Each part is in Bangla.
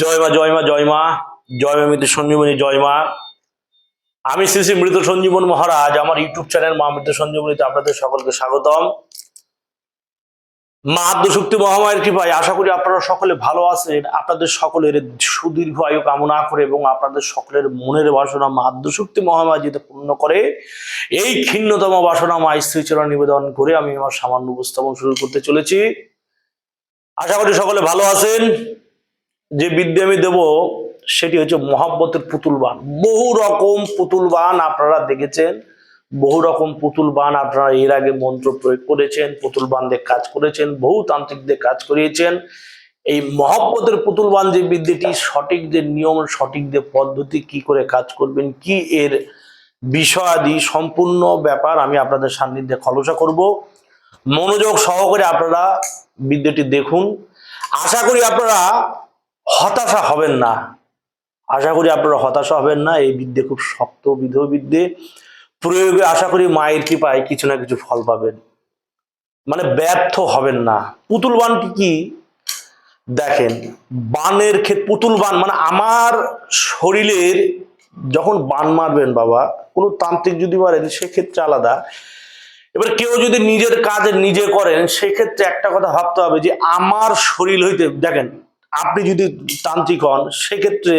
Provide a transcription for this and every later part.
জয় মা জয় মা জয় মা। জয় মা মৃত সঞ্জীবনী, জয় মা। আমি শ্রী শ্রী মৃত সঞ্জীবন মহারাজ। আমার ইউটিউব চ্যানেল মা মৃত সঞ্জীবনীতে আপনাদের সকলকে স্বাগতম। মা আদ্যশক্তি মহামায়ের কৃপায় আশা করি আপনারা সকলে ভালো আছেন। আপনাদের সকলের সুদীর্ঘ আয়ু কামনা করে এবং আপনাদের সকলের মনের বাসনা মা আদ্যশক্তি মহামায় যেতে পূর্ণ করে এই ক্ষীণতম বাসনা মা স্ত্রীচরণ নিবেদন করে আমি আমার সামান্য উপস্থাপন শুরু করতে চলেছি। আশা করি সকলে ভালো আছেন। যে বিদ্যে আমি দেব, সেটি হচ্ছে মহাব্বতের পুতুল বান বহু রকম পুতুল বান আপনারা দেখেছেন। বহু রকম পুতুল বান আপনারা এর আগে মন্ত্র প্রয়োগ করেছেন পুতুল বান দিয়ে কাজ করেছেন বহু তান্ত্রিক দিয়ে কাজ করিয়েছেন। এই মহাব্বতের পুতুল বান যে বিদ্যাটি সঠিক যে নিয়ম সঠিক যে পদ্ধতি, কি করে কাজ করবেন, কি এর বিষয়াদি সম্পূর্ণ ব্যাপার আমি আপনাদের সান্নিধ্যে খলসা করব। মনোযোগ সহকারে আপনারা বিদ্যাটি দেখুন। আশা করি আপনারা হতাশা হবেন না। আশা করি আপনারা হতাশা হবেন না। এই বিদ্যে খুব শক্ত বিধ বিদ্যে। প্রয়োগে আশা করি মায়ের কৃপায় কিছু না কিছু ফল পাবেন। মানে ব্যর্থ হবেন না। পুতুল বানটি কি দেখেন, বানের ক্ষেত্রে পুতুল বান মানে আমার শরীরের যখন বান মারবেন বাবা, কোনো তান্ত্রিক যদি মারেন, সেক্ষেত্রে আলাদা। এবার কেউ যদি নিজের কাজ নিজে করেন, সেক্ষেত্রে একটা কথা ভাবতে হবে যে, আমার শরীর হইতে, দেখেন আপনি যদি তান্ত্রিক হন, সেক্ষেত্রে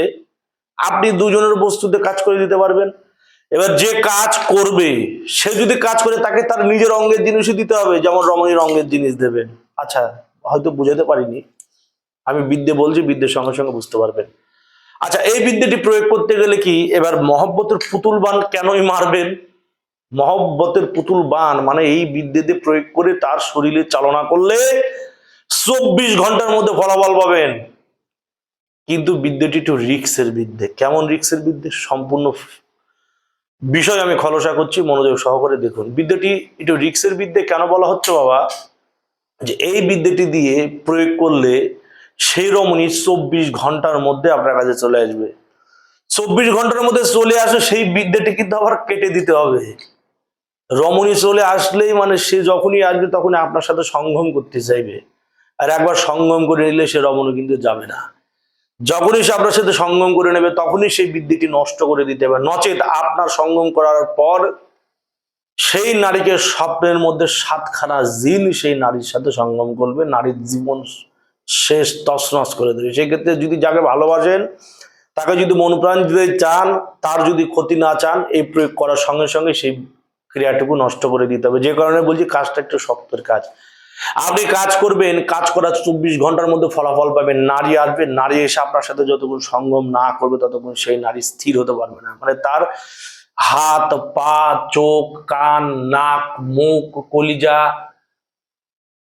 আপনি দুজনের বস্তুতে কাজ করে দিতে পারবেন। এবার যে কাজ করবে, সে যদি কাজ করে, তাকে তার নিজের অঙ্গের জিনিসই দিতে হবে, যেমন রমণীর অঙ্গের জিনিস দেবেন আচ্ছা হয়তো বুঝাতে পারিনি। আমি বিদ্যে বলছি বিদ্যের সঙ্গে সঙ্গে বুঝতে পারবেন। আচ্ছা এই বিদ্যেটি প্রয়োগ করতে গেলে কি, এবার মহব্বতের পুতুল বান কেনই মারবেন? মহব্বতের পুতুল বান মানে এই বিদ্যেতে প্রয়োগ করে তার শরীরে চালনা করলে চব্বিশ ঘণ্টার মধ্যে ফলাফল পাবেন। কিন্তু বিদ্যেটি একটু রিক্সের বিদ্যে। কেমন রিক্সের বিদ্যে? সম্পূর্ণ বিষয় আমি খলসা করছি, মনোযোগ সহকারে দেখুন। বিদ্যেটি একটু রিক্সের বিদ্যে কেন বলা হচ্ছে বাবা? যে এই বিদ্যেটি দিয়ে প্রয়োগ করলে সেই রমণী চব্বিশ ঘণ্টার মধ্যে আপনার কাছে চলে আসবে। চব্বিশ ঘণ্টার মধ্যে চলে আসে সেই বিদ্যেটি কিন্তু আবার কেটে দিতে হবে। রমণী চলে আসলেই মানে সে যখনই আসবে তখনই আপনার সাথে সঙ্গম করতে চাইবে। আর একবার সঙ্গম করে নিলে সে রমণী কিন্তু যাবে না। যখনই সে আপনার সাথে সঙ্গম করে নেবে, তখনই সেই বিদ্যেটি নষ্ট করে দিতে হবে। নচেত আপনার সঙ্গম করার পর সেই নারীকে স্বপ্নের মধ্যে সাতখানা জিন সেই নারীর সাথে সঙ্গম করবে, নারীর জীবন শেষ তছনছ করে দেবে। সেক্ষেত্রে যদি যাকে ভালোবাসেন, তাকে যদি মন প্রাণ দিতে চান, তার যদি ক্ষতি না চান, এই প্রয়োগ করার সঙ্গে সঙ্গে সেই ক্রিয়াটুকু নষ্ট করে দিতে হবে। যে কারণে বলছি, কাজটা একটু শক্তের কাজ। আপনি কাজ করবেন, কাজ করার চব্বিশ ঘণ্টার মধ্যে ফলাফল পাবেন। নারী আসবে, নারী এসে আপনার সাথে যতক্ষণ সঙ্গম না করবে, ততক্ষণ সেই নারী স্থির হতে পারবে না। মানে তার হাত, পা, চোখ, কান, নাক, মুখ, কলিজা,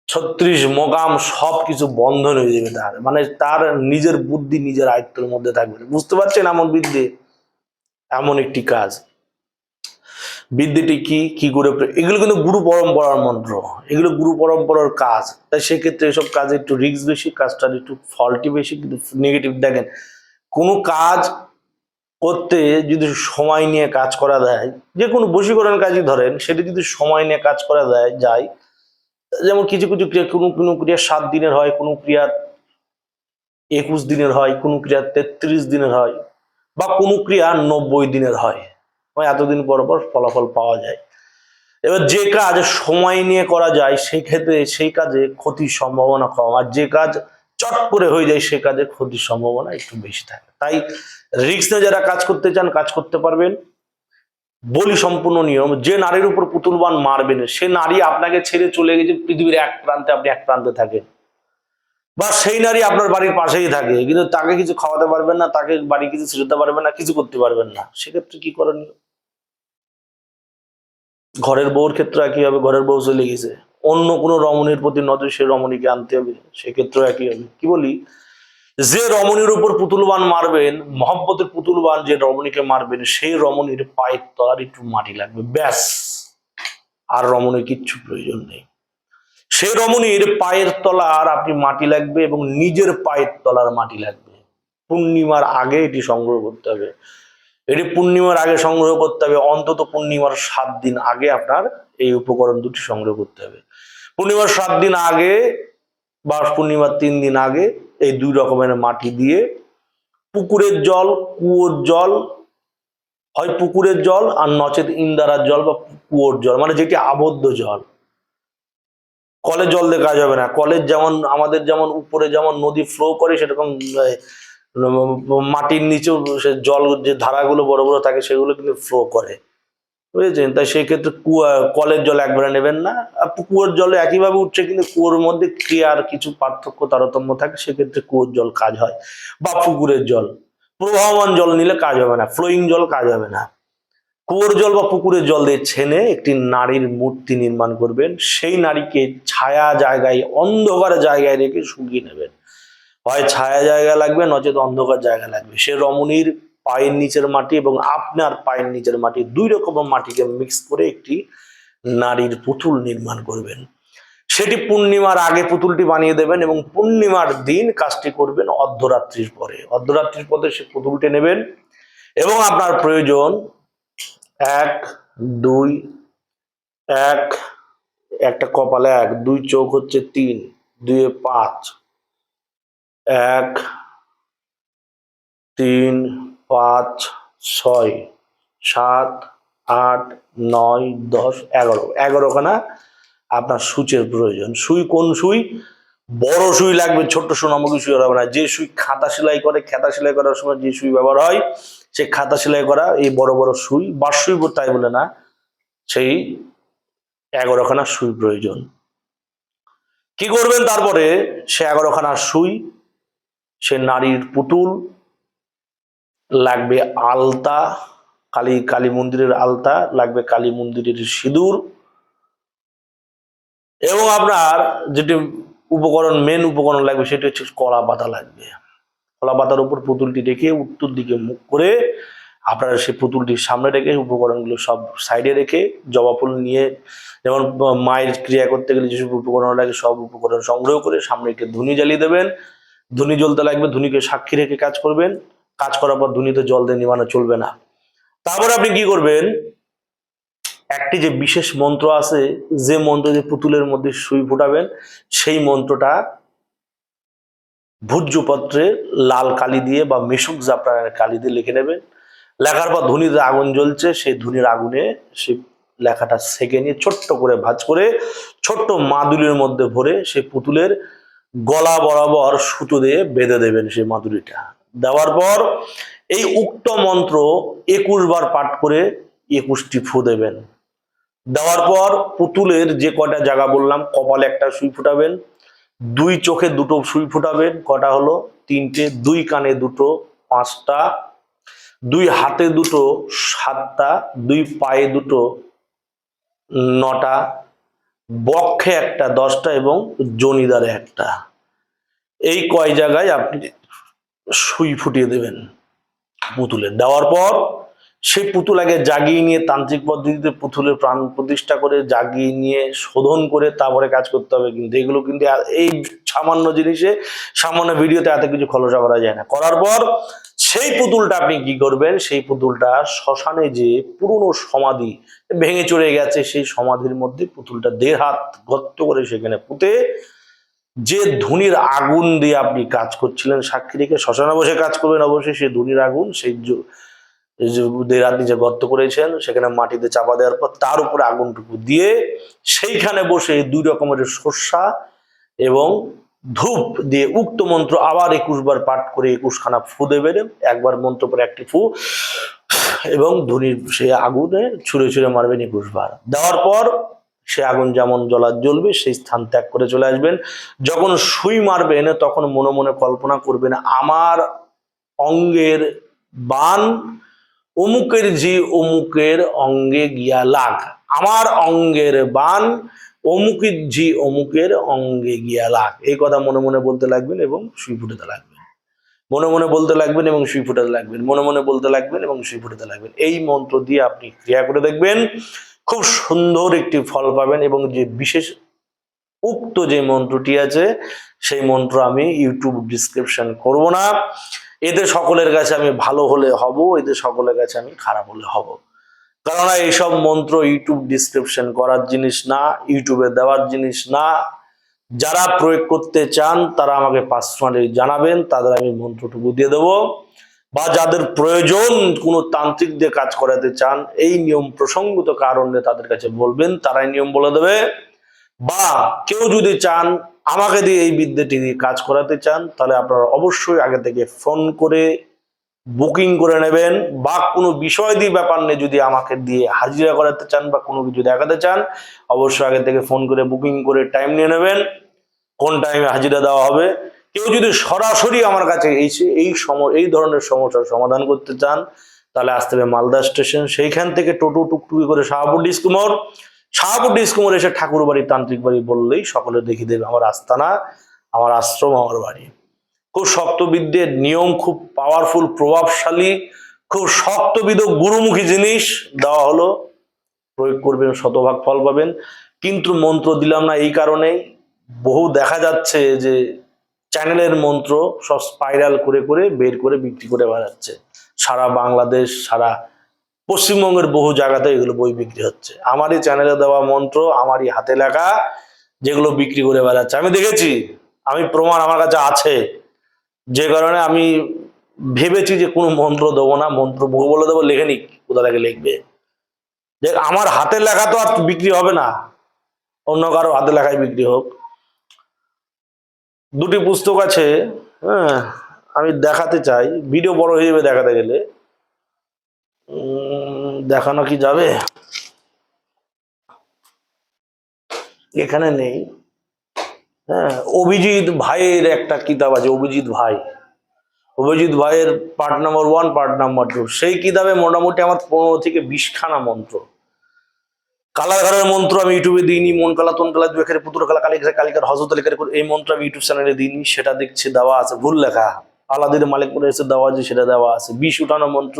ছত্রিশ মোগাম সব কিছু বন্ধন হয়ে যাবে তার। মানে তার নিজের বুদ্ধি, নিজের আয়ত্তের মধ্যে থাকবে। বুঝতে পারছেন এমন বৃদ্ধি? এমন একটি কাজ। বিদ্যেটি কি কি করে এগুলো কিন্তু গুরু পরম্পরার মন্ত্র। এগুলো গুরু পরম্পরার কাজ। তাই সেক্ষেত্রে এসব কাজে একটু রিস্ক বেশি, কাজটার একটু ফল্টি বেশি, কিন্তু নেগেটিভ দেখেন, কোনো কাজ করতে যদি সময় নিয়ে কাজ করা যায় যে কোনো বশীকরণ কাজই ধরেন, সেটা যদি সময় নিয়ে কাজ করা যায় যায়, যেমন কিছু কিছু ক্রিয়া, কোনো কোনো ক্রিয়া সাত দিনের হয়, কোনো ক্রিয়া একুশ দিনের হয়, কোনো ক্রিয়া তেত্রিশ দিনের হয়, বা কোনো ক্রিয়া নব্বই দিনের হয়। এতদিন পর পর ফলাফল পাওয়া যায়। এবার যে কাজ সময় নিয়ে করা যায়, সেই ক্ষেত্রে সেই কাজে ক্ষতির সম্ভাবনা কম। আর যে কাজ চট করে হয়ে যায়, সে কাজে ক্ষতির সম্ভাবনা একটু বেশি থাকে। তাই রিক্স নিয়ে যারা কাজ করতে চান, কাজ করতে পারবেন। বলি সম্পূর্ণ নিয়ম, যে নারীর উপর পুতুলবান মারবেন, সে নারী আপনাকে ছেড়ে চলে গেছে, পৃথিবীর এক প্রান্তে আপনি এক প্রান্তে থাকেন বা সেই নারী আপনার বাড়ির পাশেই থাকে, কিন্তু তাকে কিছু খাওয়াতে পারবেন না, তাকে বাড়ি কিছু ছেড়ে পারবেন না, কিছু করতে পারবেন না। সেক্ষেত্রে কি করণীয়? ঘরের বউর ক্ষেত্রে একই হবে ঘরের বউ চলে গেছে? অন্য কোনো রমণীর প্রতি নজর সে রমণীকে আনতে হবে সেক্ষেত্রে একই হবে। কি বলি? যে রমণীর উপর পুতুলবান মারবেন, মহব্বতের পুতুলবান যে রমণীকে মারবেন, সেই রমণীর পায়ের তলার একটু মাটি লাগবে, ব্যাস। আর রমণীর কিচ্ছু প্রয়োজন নেই। সেই রমণীর পায়ের তলার আপনি মাটি লাগবে এবং নিজের পায়ের তলার মাটি লাগবে। পূর্ণিমার আগে এটি সংগ্রহ করতে হবে। এটি পূর্ণিমার আগে সংগ্রহ করতে হবে, অন্তত পূর্ণিমার সাত দিন আগে আপনার এই উপকরণ দুটি সংগ্রহ করতে হবে। পূর্ণিমার সাত দিন আগে বা পূর্ণিমার তিন দিন আগে এই দুই রকমের মাটি দিয়ে পুকুরের জল, কুয়োর জল, হয় পুকুরের জল আর নচেত ইন্দারার জল বা কুয়োর জল মানে যেটি আবদ্ধ জল। কলের জল দিয়ে কাজ হবে না, কলের যেমন আমাদের যেমন উপরে যেমন নদী ফ্লো করে সেরকম মাটির নিচেও সে জল যে ধারাগুলো বড় বড় থাকে সেগুলো কিন্তু ফ্লো করে। বুঝেছেন? তাই সেই ক্ষেত্রে কুয়া, কলের জল একবারে নেবেন না। আর কুয়োর জলে একইভাবে উঠছে, কিন্তু কুয়োর মধ্যে ক্রিয়ার কিছু পার্থক্য, তারতম্য থাকে, সেক্ষেত্রে কুয়োর জল কাজ হয়। বা পুকুরের জল। প্রবাহমান জল নিলে কাজ হবে না ফ্লোয়িং জল কাজ হবে না। কুয়োর জল বা পুকুরের জল দিয়ে ছেনে একটি নারীর মূর্তি নির্মাণ করবেন। সেই নারীকে ছায়া জায়গায়, অন্ধকার জায়গায় রেখে শুকিয়ে নেবেন। হয় ছায়া জায়গা লাগবে, নচেত অন্ধকার জায়গা লাগবে। সে রমণীর পায়ের নিচের মাটি এবং আপনার পায়ের নিচের মাটি দুই রকমের মাটিকে মিক্স করে একটি নারীর পুতুল নির্মাণ করবেন। সেটি পূর্ণিমার আগে পুতুলটি বানিয়ে দেবেন এবং পূর্ণিমার দিন কাজটি করবেন অর্ধরাত্রির পরে। অর্ধরাত্রির পরে সে পুতুলটি নেবেন এবং আপনার প্রয়োজন এক, দুই, এক, একটা কপালে এক, দুই চোখ হচ্ছে তিন, দুয়ে পাঁচ। এক, তিন, পাঁচ, ছয়, সাত, আট, নয়, দশ, এগারো। এগারোখানা আপনার সুচের প্রয়োজন। সুই কোন সুই? বড় সুই লাগবে, ছোট্ট সোনামুখী সুই হবে না। যে সুই খাতা সেলাই করে, খাতা সেলাই করার সময় যে সুই ব্যবহার হয় সেই খাতা সেলাই করা, এই বড় বড় সুই বাস সুই বো- তাই বলে না, সেই এগারোখানা সুই প্রয়োজন। কি করবেন তারপরে? সে এগারোখানা সুই সে নারীর পুতুল, লাগবে আলতা, কালী কালী মন্দিরের আলতা, লাগবে কালী মন্দিরের সিঁদুর। এবং আপনার যেটি উপকরণ মেন উপকরণ লাগবে সেটি হচ্ছে কলা পাতা লাগবে। কলা পাতার উপর পুতুলটি রেখে উত্তর দিকে মুখ করে আপনারা সেই পুতুলটির সামনে রেখে, উপকরণগুলো সব সাইডে রেখে জবা ফুল নিয়ে, যেমন মায়ের ক্রিয়া করতে গেলে যেসব উপকরণ লাগে সব উপকরণ সংগ্রহ করে সামনে একটি ধুনি জ্বালিয়ে দেবেন। ধুনি জ্বলতে লাগবে, ধুনিকে সাক্ষী রেখে কাজ করবেন, কাজ করার পর ধুনিতে জল দিয়ে নিবানো চলবে না। তারপরে আপনি কি করবেন? একটি যে বিশেষ মন্ত্র আছে, যে মন্ত্র যে পুতুলের মধ্যে সুই ফুটাবেন, সেই মন্ত্রটা ভূর্যপত্রে লাল কালি দিয়ে বা মেশুক জাফরানের কালি দিয়ে লিখে নেবেন। লেখার পর ধুনিতে আগুন জ্বলছে, সেই ধুনির আগুনে সে লেখাটা সেকে নিয়ে ছোট্ট করে ভাঁজ করে, ছোট্ট মাদুলির মধ্যে ভরে সেই পুতুলের গলা বরাবর সুতো দিয়ে বেঁধে দেবেন সেই মাদুলিটা দেওয়ার পর এই উক্ত মন্ত্র একুশ বার পাঠ করে একুশটি ফু দেবেন। দেওয়ার পর পুতুলের যে কটা জায়গা বললাম, কপালে একটা সুই ফুটাবেন, দুই চোখে দুটো সুই ফুটাবেন, কটা হলো? তিনটে, দুই কানে দুটো, পাঁচটা, দুই হাতে দুটো, সাতটা, দুই পায়ে দুটো, নটা বক্ষে একটা, দশটা এবং জনিদারে একটা। এই কয় জায়গায় আপনি সুই ফুটিয়ে দেবেন পুতুলে। দেওয়ার পর সেই পুতুল আগে জাগিয়ে নিয়ে তান্ত্রিক পদ্ধতিতে পুতুলের প্রাণ প্রতিষ্ঠা করে জাগিয়ে নিয়ে শোধন করে তারপরে কাজ করতে হবে কিন্তু এগুলো কিন্তু এই সামান্য জিনিসে, সামান্য ভিডিওতে এত কিছু খলসা করা যায় না। করার পর সেই পুতুলটা আপনি কি করবেন? সেই পুতুলটা শ্মশানে যে পুরনো সমাধি ভেঙে চড়ে গেছে, সেই সমাধির মধ্যে পুতুলটা দেড় হাত গর্ত করে সেখানে পুঁতে যে ধুনির আগুন দিয়ে আপনি কাজ করছিলেন, সাক্ষী রেখে শ্মশানে বসে কাজ করবেন অবশ্যই সেই ধুনির আগুন, সেই দেড় হাত নিচে গর্ত করেছেন, সেখানে মাটিতে চাপা দেওয়ার পর তার উপরে আগুনটুকু দিয়ে সেইখানে বসে দুই রকমের শস্যা এবং ধূপ দিয়ে উক্ত মন্ত্র আবার একুশ বার পাঠ করে একুশখানা ফু দেবেন একবার মন্ত্র পরে একটি ফু। এবং ধুনির সে আগুনে ছুঁড়ে ছুঁড়ে মারবেন একুশ বার। দেওয়ার পর সে আগুন যেমন জ্বলার জ্বলবে, সেই স্থান ত্যাগ করে চলে আসবেন। যখন সুই মারবেন তখন মনে মনে কল্পনা করবেন, আমার অঙ্গের বান অমুকের জি অমুকের অঙ্গে গিয়া লাগ। আমার অঙ্গের বান অমুকের জি অমুকের অঙ্গে গিয়া লাগ এই কথা মনে মনে বলতে লাগবেন এবং সুই ফুটাতে লাগবেন। মনে মনে বলতে লাগবেন এবং সুই ফুটাতে লাগবেন। মনে মনে বলতে লাগবেন এবং সুই ফুটাতে লাগবেন। এই মন্ত্র দিয়ে আপনি ক্রিয়া করে দেখবেন, খুব সুন্দর একটি ফল পাবেন এবং যে বিশেষ উক্ত যে মন্ত্রটি আছে, সেই মন্ত্র আমি ইউটিউব ডিসক্রিপশন করব না। এতে সকলের কাছে আমি ভালো হলে হব, এতে সকলের কাছে আমি খারাপ হলে হব। কেননা এইসব মন্ত্র ইউটিউব ডিসক্রিপশন করার জিনিস না ইউটিউবে দেওয়ার জিনিস না। যারা প্রয়োগ করতে চান, তারা আমাকে পার্সোনালি জানাবেন, তাদের আমি মন্ত্রটুকু দিয়ে দেবো। বা যাদের প্রয়োজন কোনো তান্ত্রিক দিয়ে কাজ করাতে চান, এই নিয়ম প্রসঙ্গত কারণে তাদের কাছে বলবেন, তারাই নিয়ম বলে দেবে। বা কেউ যদি চান, আমাকে দিয়ে এই বিদ্যাটি দিয়ে কাজ করাতে চান, তাহলে আপনারা অবশ্যই আগে থেকে ফোন করে বুকিং করে নেবেন বা কোনো বিষয় দিয়ে ব্যাপার নিয়ে যদি আমাকে দিয়ে হাজিরা করাতে চান বা কোনো কিছু দেখাতে চান, অবশ্যই আগে থেকে ফোন করে বুকিং করে টাইম নিয়ে নেবেন। কোন টাইমে হাজিরা দেওয়া হবে? কেউ যদি সরাসরি আমার কাছে এসে এই সম, এই ধরনের সমস্যার সমাধান করতে চান, তাহলে আসতে হবে মালদা স্টেশন। সেইখান থেকে টোটো টুকটুকি করে শাহপুর ডিসকুমোর শাহপুর ডিসকুমোর এসে ঠাকুর বাড়ি তান্ত্রিক বাড়ি বললেই সকলে দেখিয়ে দেবে আমার আস্তানা, আমার আশ্রম, আমার বাড়ি। খুব শক্তবিদ্যের নিয়ম, খুব পাওয়ারফুল প্রভাবশালী, খুব শক্তবিদ গুরুমুখী জিনিস দেওয়া হলো। প্রয়োগ করবেন, শতভাগ ফল পাবেন। কিন্তু মন্ত্র দিলাম না এই কারণেই। বহু দেখা যাচ্ছে যে চ্যানেলের মন্ত্র সব স্পাইরাল করে করে, বের করে, বিক্রি করে বেড়াচ্ছে। সারা বাংলাদেশ, সারা পশ্চিমবঙ্গের বহু জায়গাতে এগুলো বই বিক্রি হচ্ছে। আমারই চ্যানেলে দেওয়া মন্ত্র, আমারই হাতে লেখা, যেগুলো বিক্রি করে বেড়াচ্ছে। আমি দেখেছি, আমি প্রমাণ আমার কাছে আছে। যে কারণে আমি ভেবেছি যে কোনো মন্ত্র দেবো না, মন্ত্র মুখে বলে দেবো, লেখে নিক, কোথা থেকে লিখবে। যে আমার হাতের লেখা তো আর বিক্রি হবে না, অন্য কারও হাতে লেখায় বিক্রি হোক। দুটি পুস্তক আছে হ্যাঁ আমি দেখাতে চাই ভিডিও বড় হয়ে যাবে দেখাতে গেলে। দেখানো কি যাবে? এখানে নেই। হ্যাঁ অভিজিৎ ভাইয়ের একটা কিতাব আছে, অভিজিৎ ভাই। অভিজিৎ ভাইয়ের part number one part number two সেই কিতাবে মোটামুটি আমার পনেরো থেকে বিশখানা মন্ত্র। কালাঘরের মন্ত্র আমি ইউটিউবে দিইনি, মন কালা, তন কালা দুয়েখারে পুতুর কালা কালিকার কালিকার হজরত আলিকার এই মন্ত্র আমি ইউটিউব চ্যানেলে দিইনি, সেটা দেখছি, দেওয়া আছে, ভুল লেখা। আলাদির মালিকপুরে এসে দেওয়া আছে, সেটা দেওয়া আছে। বিষ উঠানো মন্ত্র,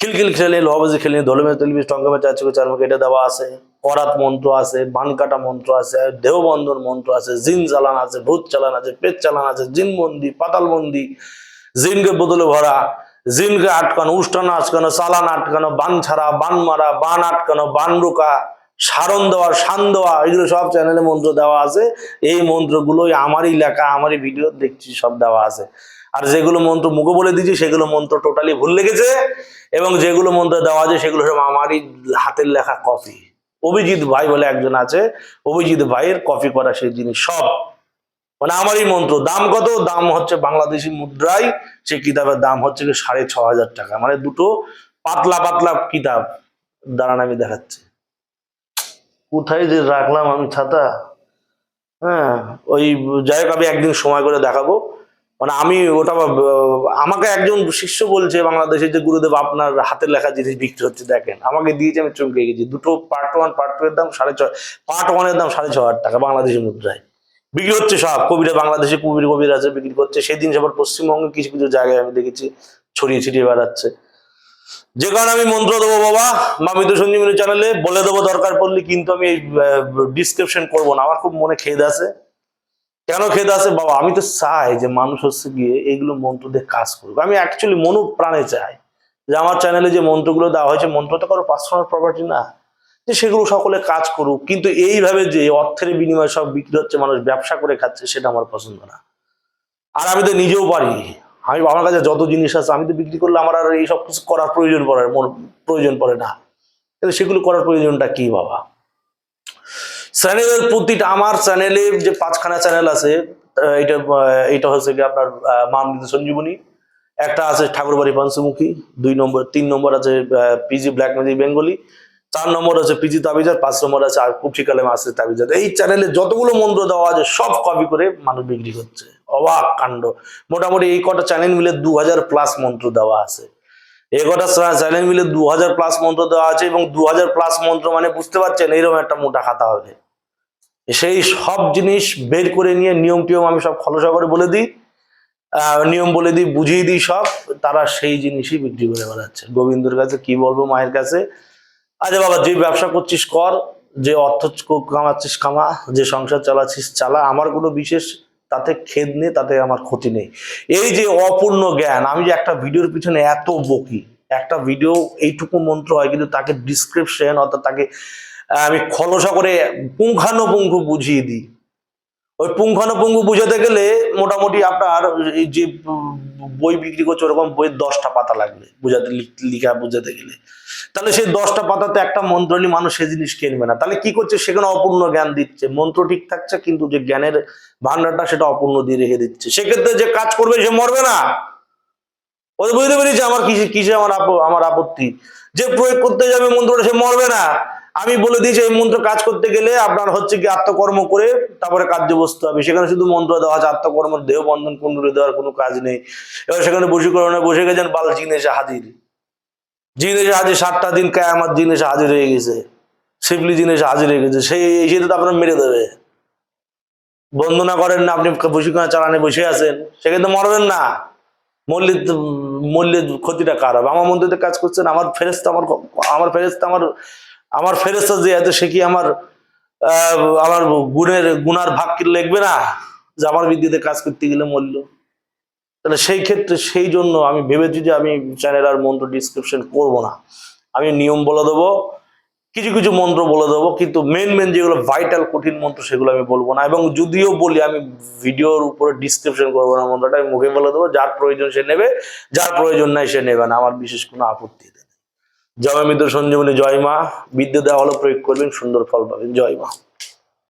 খিলখিল খেলে লহবাজি খেলে ধলমে তলবি টঙ্গমে চার মুখে, এটা দেওয়া আছে। করাত মন্ত্র আছে বান কাটা মন্ত্র আছে দেহবন্ধন মন্ত্র আছে, জিন চালান আছে, ভূত চালান আছে, পেট চালান আছে, জিন বন্দি, পাতাল বন্দি, জিনকে বদলে ভরা, জিনকে আটকানো উষ্টানো আটকানো, চালান আটকানো, বান ছাড়া, বান মারা, বান আটকানো, বান রোকা, সারণ দেওয়া, শান দেওয়া, এগুলো সব চ্যানেলে মন্ত্র দেওয়া আছে। এই মন্ত্রগুলোই আমারই লেখা, আমারই ভিডিও দেখছি, সব দেওয়া আছে। আর যেগুলো মন্ত্র মুখে বলে দিয়েছি, সেগুলো মন্ত্র টোটালি ভুল লেগেছে, এবং যেগুলো মন্ত্র দেওয়া আছে, সেগুলো সব আমারই হাতের লেখা কপি অভিজিৎ ভাই বলে একজন আছে, অভিজিৎ ভাইয়ের কপি করা সেই জিনিস সব। মানে আমারই মন্ত্র, দাম কত? দাম হচ্ছে বাংলাদেশি মুদ্রায়, সেই কিতাবের দাম হচ্ছে সাড়ে ছ হাজার টাকা। মানে দুটো পাতলা পাতলা কিতাব দাঁড়ান আমি দেখাচ্ছি। কোথায় যে রাখলাম আমি ছাতা? হ্যাঁ ওই যাই হোক আমি একদিন সময় করে দেখাবো। মানে আমি ওটা আমাকে একজন শিষ্য বলছে বাংলাদেশে যে গুরুদেব আপনার হাতের লেখা জিনিস বিক্রি হচ্ছে, দেখেন, আমাকে দিয়েছে, আমি চমকে গেছি। দুটো পার্ট ওয়ান পার্ট টু এর দাম সাড়ে ছয় পার্ট ওয়ানের দাম সাড়ে ছ হাজার টাকা বাংলাদেশি মুদ্রায়। বিক্রি হচ্ছে সব, কবিরা বাংলাদেশে কবির কবির আছে, বিক্রি করছে। সেদিন সবার পশ্চিমবঙ্গে কিছু কিছু জায়গায় আমি দেখেছি, ছড়িয়ে ছিটিয়ে বেড়াচ্ছে। যে কারণে আমি মন্ত্র দেবো বাবা মামিত সঞ্জীবনী চ্যানেলে বলে দেবো দরকার পড়লে কিন্তু আমি ডিসক্রিপশন করব না। আমার খুব মনে খেদ আছে। কেন খেদ আছে বাবা, আমি তো চাই যে মানুষ হচ্ছে গিয়ে এইগুলো মন্ত্র দিয়ে কাজ করুক। আমি অ্যাকচুয়ালি মনো প্রাণে চাই যে আমার চ্যানেলে যে মন্ত্রগুলো দেওয়া হয়েছে মন্ত্র তো কারও পার্সোনাল প্রপার্টি না, যে সেগুলো সকলে কাজ করুক। কিন্তু এইভাবে যে অর্থের বিনিময়ে সব বিক্রি হচ্ছে, মানুষ ব্যবসা করে খাচ্ছে, সেটা আমার পছন্দ না। আর আমি তো নিজেও পারি। আমি আমার কাছে যত জিনিস আছে, আমি তো বিক্রি করলে আমার আর এই সব কিছু করার প্রয়োজন পড়ে প্রয়োজন পড়ে না। কিন্তু সেগুলো করার প্রয়োজনটা কি বাবা? চ্যানেলের প্রতিটা, আমার চ্যানেলে যে পাঁচখানা চ্যানেল আছে এটা এটা হচ্ছে কি আপনার মামৃত সঞ্জীবনী। একটা আছে ঠাকুরবাড়ি পঞ্চমুখী দুই নম্বর, তিন নম্বর আছে পিজি ব্ল্যাক ম্যাজিক বেঙ্গলি চার নম্বর আছে পিজি তাবিজার পাঁচ নম্বর আছে আর কুপি কালেম আছে তাবিজার এই চ্যানেলে যতগুলো মন্ত্র দেওয়া আছে, সব কপি করে মানুষ বিক্রি করছে। অবাক কাণ্ড। মোটামুটি এই কটা চ্যানেল মিলে দু হাজার প্লাস মন্ত্র দেওয়া আছে। এই কটা চ্যানেল মিলে দু হাজার প্লাস মন্ত্র দেওয়া আছে এবং দু হাজার প্লাস মন্ত্র মানে বুঝতে পারছেন, এইরকম একটা মোটা খাতা হবে। সেই সব জিনিস বের করে নিয়ে নিয়ম টিয়ম আমি সব খলসা করে বলে দিই। নিয়ম বলে দিই, বুঝিয়ে দিই সব। তারা সেই জিনিসই বিক্রি করে বেড়াচ্ছে। গোবিন্দর কাছে কি বলব মায়ের কাছে? আচ্ছা বাবা, যে ব্যবসা করছিস কর, যে অর্থ কামাচ্ছিস কামা, যে সংসার চালাচ্ছিস চালা। আমার কোনো বিশেষ তাতে খেদ নেই, তাতে আমার ক্ষতি নেই। এই যে অপূর্ণ জ্ঞান, আমি যে একটা ভিডিওর পিছনে এত বকি। একটা ভিডিও এইটুকু মন্ত্র হয়, কিন্তু তাকে ডিসক্রিপশন অর্থাৎ তাকে আমি খলসা করে পুঙ্খানুপুঙ্খ বুঝিয়ে দিই। ওই পুঙ্খানুপুঙ্খ বুঝাতে গেলে মোটামুটি আপনার এই যে বই বিক্রি করছে ওরকম বইয়ের দশটা পাতা লাগবে বুঝাতে লিখ- বুঝাতে গেলে। তাহলে সেই দশটা পাতাতে একটা মন্ত্র নিয়ে মানুষ সে জিনিস কিনবে না। তাহলে কি করছে? সেখানে অপূর্ণ জ্ঞান দিচ্ছে। মন্ত্র ঠিক থাকছে, কিন্তু যে জ্ঞানের ভান্ডারটা সেটা অপূর্ণ দিয়ে রেখে দিচ্ছে। সেক্ষেত্রে যে কাজ করবে সে মরবে না। ও বুঝতে পেরেছি আমার কিসে কিসে আমার আমার আপত্তি। যে প্রয়োগ করতে যাবে মন্ত্রটা সে মরবে না। আমি বলে দিয়েছি এই মন্ত্র কাজ করতে গেলে আপনার হচ্ছে কি আত্মকর্ম করে তারপরে কার্য বসতে হবে। সেখানে শুধু মন্ত্র দেওয়া আছে, আত্মকর্ম দেহ বন্ধন কুণ্ডলে দেওয়ার কোনো কাজ নেই। এবার সেখানে বসীকরণে বসে গেছেন, বাল জিন এসে হাজির। জিন এসে হাজির, সাতটা দিন কায়ামাত জিন এসে হাজির হয়ে গেছে। শিবলি জিন এসে হাজির হয়ে গেছে। সেই এসে তো আপনার মেরে দেবে। বন্দনা করেন না, আপনি বসীকরণ চালানে বসে আছেন। সেখানে তো মরবেন না। মরলে তো- মরলে ক্ষতিটা কার হবে? আমার মন্দিরে কাজ করছেন, আমার ফেরেস্তা আমার আমার ফেরেস্তা আমার আমার ফেরেস্তা যে আছে সে কি আমার আমার গুণের, গুনার ভাগ কি লিখবে না? যে আমার বিদ্যুতে কাজ করতে গেলে মরল। তাহলে সেই ক্ষেত্রে সেই জন্য আমি ভেবেছি যে আমি চ্যানেল আর মন্ত্র ডিসক্রিপশন করব না। আমি নিয়ম বলে দেবো, কিছু কিছু মন্ত্র বলে দেবো, কিন্তু মেন মেন যেগুলো ভাইটাল কঠিন মন্ত্র সেগুলো আমি বলব না। এবং যদিও বলি, আমি ভিডিওর উপরে ডিসক্রিপশন করব না মন্ত্রটা, আমি মুখে বলে দেবো, যার প্রয়োজন সে নেবে, যার প্রয়োজন নাই সে নেবে না। আমার বিশেষ কোনো আপত্তি নেই জয় মিত্র সঞ্জীবনী, জয় মা। বিদ্যুৎ হলো প্রয়োগ করবেন, সুন্দর ফল পাবেন। জয় মা।